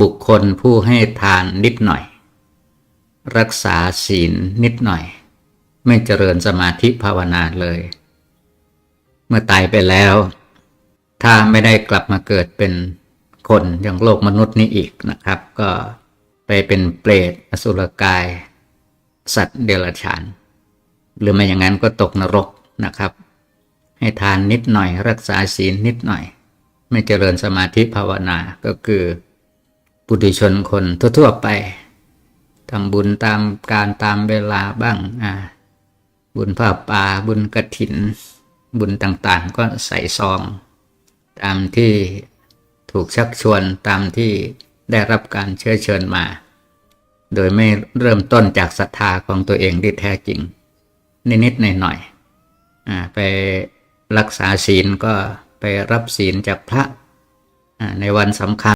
บุคคลผู้ให้ทานนิดหน่อย รักษาศีลนิดหน่อย ไม่เจริญสมาธิภาวนาเลย เมื่อตายไปแล้ว ถ้าไม่ได้กลับมาเกิดเป็นคนอย่างโลกมนุษย์นี้อีกนะครับ ก็ไปเป็นเปรตอสุรกาย สัตว์เดรัจฉาน หรือไม่อย่างนั้นก็ตกนรกนะครับ ให้ทานนิดหน่อย รักษาศีลนิดหน่อย ไม่เจริญสมาธิภาวนาก็คือ ปุถุชนคนทั่วๆไปทำบุญตามการตามเวลาบ้างอ่าบุญผ้าป่าบุญกระถิน บุญต่างๆ ก็ใส่ซอง ตามที่ถูกชักชวนตามที่ได้รับการเชื้อเชิญมา โดยไม่เริ่มต้นจากศรัทธาของตัวเองที่แท้จริง นิดๆหน่อยๆไปรักษาศีลก็ไปรับศีลจากพระในวันสำคัญ